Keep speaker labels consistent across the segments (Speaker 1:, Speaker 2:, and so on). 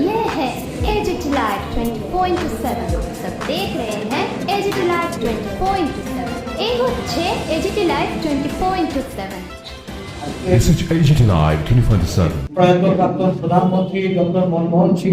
Speaker 1: यह है agit live 20.7 सब देख रहे हैं एजिट लाइव 20.7 एगो छे एजिट लाइव 20.7 এজিটি লাইভ 24/7 প্রয়াত প্রাক্তন
Speaker 2: প্রধানমন্ত্রী ডক্টর মনমোহন সিং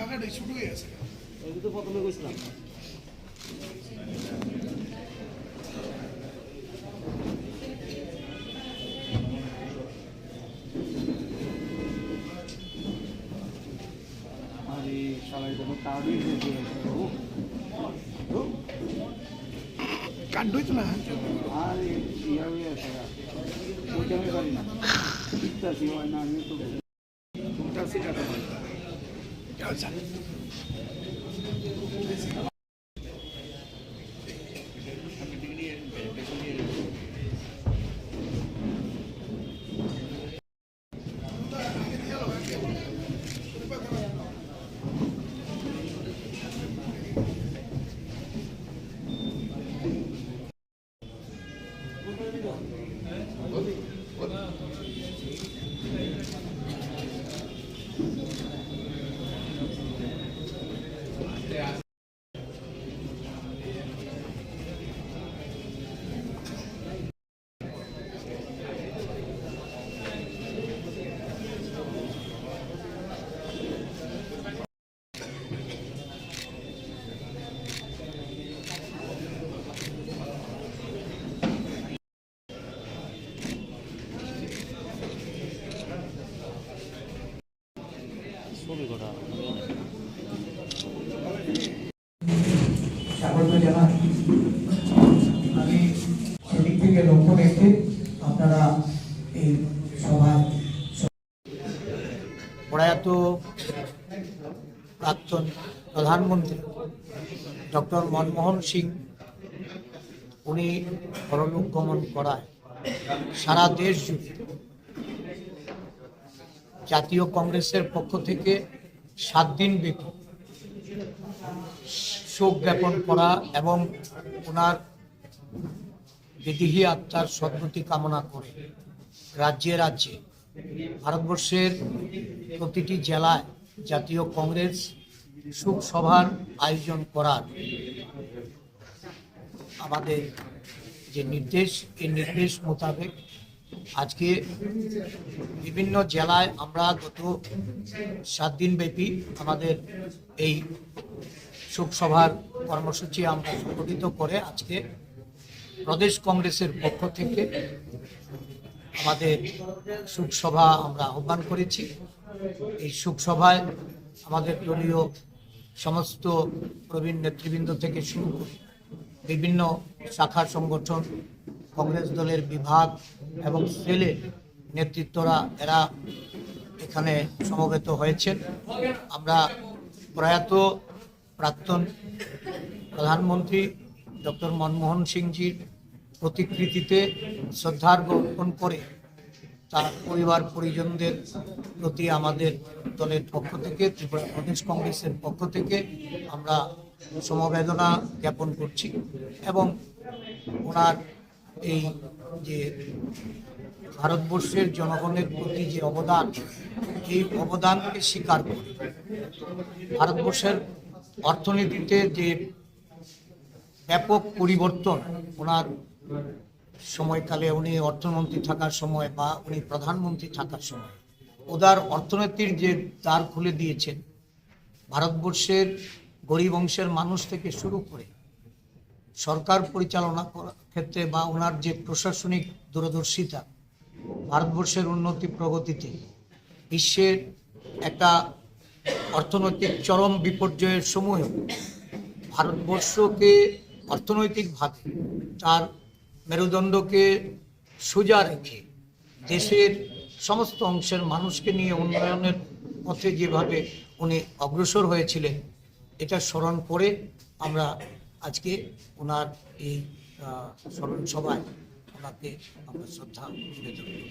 Speaker 2: 24/7.
Speaker 3: প্রয়াত প্রাক্তন প্রধানমন্ত্রী ডক্টর মনমোহন সিং
Speaker 4: কাটবই তো না আচ্ছা স্বাগত জানাই। আমি সেদিক থেকে লক্ষ্য রেখে আপনারা এই সভায়
Speaker 5: প্রয়াত প্রাক্তন প্রধানমন্ত্রী ডক্টর মনমোহন সিং উনি পরলোক গমন করায় সারা দেশ জুড়ে জাতীয় কংগ্রেসের পক্ষ থেকে সাত দিন ব্যাপী শোক জ্ঞাপন করা এবং ওনার বিদেহী আত্মার সদ্গতি কামনা করে রাজ্যে রাজ্যে, ভারতবর্ষের প্রতিটি জেলায় জাতীয় কংগ্রেস শোক সভার আয়োজন করার আমাদের যে নির্দেশ, এই নির্দেশ মোতাবেক আজকে বিভিন্ন জেলায় আমরা গত সাত দিন ব্যাপী আমাদের এই শোকসভার কর্মসূচি আমরা সংগঠিত করে আজকে প্রদেশ কংগ্রেসের পক্ষ থেকে আমাদের শোকসভা আমরা আহ্বান করেছি। এই শোকসভায় আমাদের দলীয় সমস্ত প্রবীণ নেতৃবৃন্দ থেকে শুরু বিভিন্ন শাখা সংগঠন কংগ্রেস দলের বিভাগ এবং সেলের নেতৃত্বরা এরা এখানে সমবেত হয়েছেন। আমরা প্রয়াত প্রাক্তন প্রধানমন্ত্রী ডক্টর মনমোহন সিংজির প্রতিকৃতিতে শ্রদ্ধা জ্ঞাপন করে তার পরিবার পরিজনদের প্রতি আমাদের দলের পক্ষ থেকে, ত্রিপুরা প্রদেশ কংগ্রেসের পক্ষ থেকে আমরা সমবেদনা জ্ঞাপন করছি এবং ওনার এই যে ভারতবর্ষের জনগণের প্রতি যে অবদান, এই অবদানকে স্বীকার করে। ভারতবর্ষের অর্থনীতিতে যে ব্যাপক পরিবর্তন ওনার সময়কালে উনি অর্থমন্ত্রী থাকার সময় বা উনি প্রধানমন্ত্রী থাকার সময় উদার অর্থনীতির যে দ্বার খুলে দিয়েছেন, ভারতবর্ষের গরিব অংশের মানুষ থেকে শুরু করে সরকার পরিচালনা করার ক্ষেত্রে বা ওনার যে প্রশাসনিক দূরদর্শিতা ভারতবর্ষের উন্নতি প্রগতিতে বিশ্বের একটা অর্থনৈতিক চরম বিপর্যয়ের সমূহে ভারতবর্ষকে অর্থনৈতিকভাবে তার মেরুদণ্ডকে সোজা রেখে দেশের সমস্ত অংশের মানুষকে নিয়ে উন্নয়নের পথে যেভাবে উনি অগ্রসর হয়েছিলেন, এটা স্মরণ করে আমরা আজকে ওনার এই স্মরণ সভায় ওনাকে আমরা শ্রদ্ধা নিবেদন করি